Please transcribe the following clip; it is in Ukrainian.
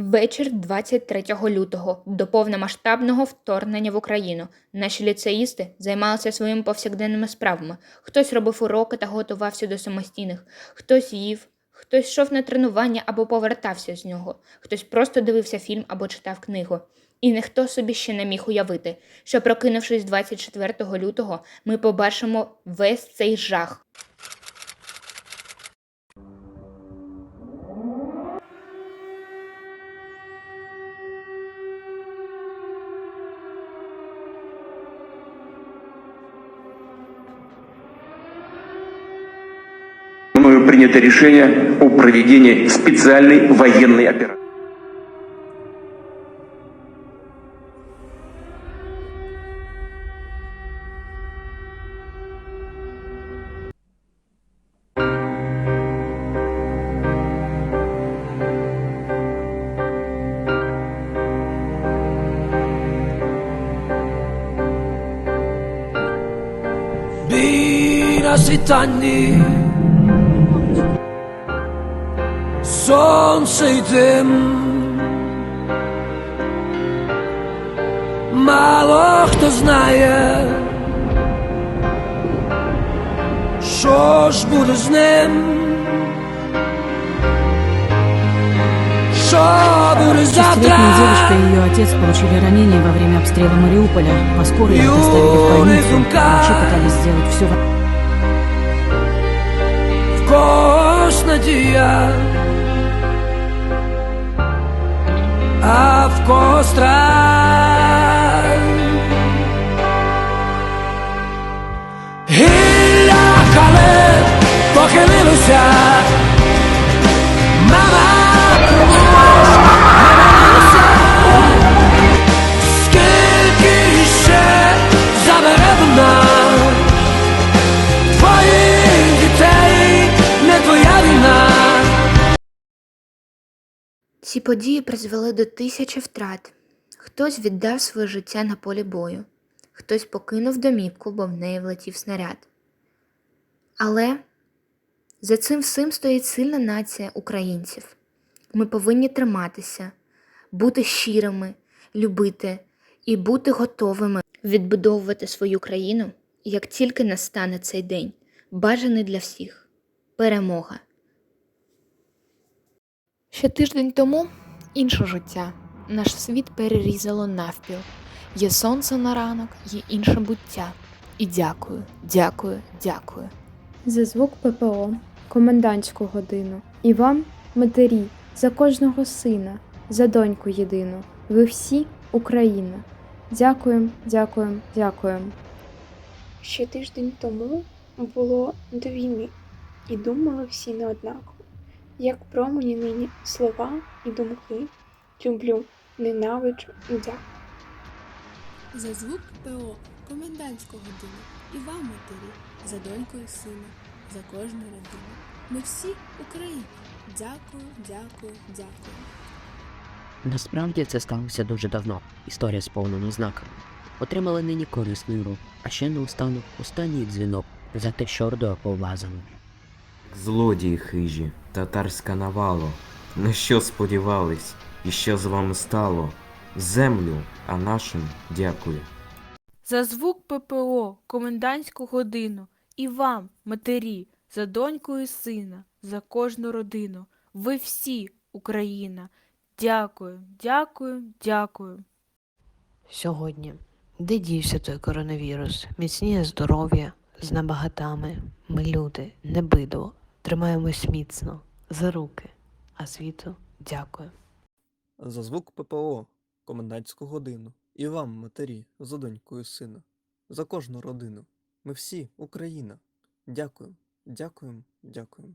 Вечір 23 лютого до повномасштабного вторгнення в Україну наші ліцеїсти займалися своїми повсякденними справами. Хтось робив уроки та готувався до самостійних, хтось їв, хтось йшов на тренування або повертався з нього, хтось просто дивився фільм або читав книгу. І ніхто собі ще не міг уявити, що прокинувшись 24 лютого, ми побачимо весь цей жах. принято решение о проведении специальной военной операции. Бій на світанні Сонце й дим Мало хто знає Що ж буде з ним Шестилетняя девочка и ее отец получили ранения во время обстрела Мариуполя. По скорой их доставили в больницу. Врачи пытались сделать все в когось надія, а в когось Ці події призвели до тисячі втрат. Хтось віддав своє життя на полі бою, хтось покинув домівку, бо в неї влетів снаряд. Але за цим всім стоїть сильна нація українців. Ми повинні триматися, бути щирими, любити і бути готовими відбудовувати свою країну, як тільки настане цей день, бажаний для всіх перемога. Ще тиждень тому інше життя. Наш світ перерізало навпіл. Є сонце на ранок, є інше буття. І дякую, дякую, дякую. за звук ППО, комендантську годину. І вам, матері, за кожного сина, за доньку єдину. Ви всі Україна. Дякуємо, дякуємо, дякуємо. Ще тиждень тому було до війни, і думали всі неоднаково, як промені нині слова і думки. Люблю, ненавиджу і дякую. За звук ПО комендантську годину і вам, матері, за доньку і сина, за кожну родину. Ми всі Україна. Дякую, дякую, дякую. Насправді це сталося дуже давно. Історія сповнена знаками. Отримали нині корисний урок, а ще наостанок останній дзвінок за те, що ордою повлазано. Злодії хижі, татарська навало, на що сподівались, і що з вами стало? Землю, а нашим дякую. За звук ППО, комендантську годину. І вам, матері, за доньку і сина, за кожну родину. Ви всі Україна. Дякую, дякую, дякую. Сьогодні. Де дівся той коронавірус? Міцніє здоров'я з набагатами. Ми люди, не бидло. Тримаємось міцно за руки. А світу дякую. За звук ППО, комендантську годину. І вам, матері, за донькою сина, за кожну родину. Ми всі Україна. Дякуємо, дякуємо, дякуємо.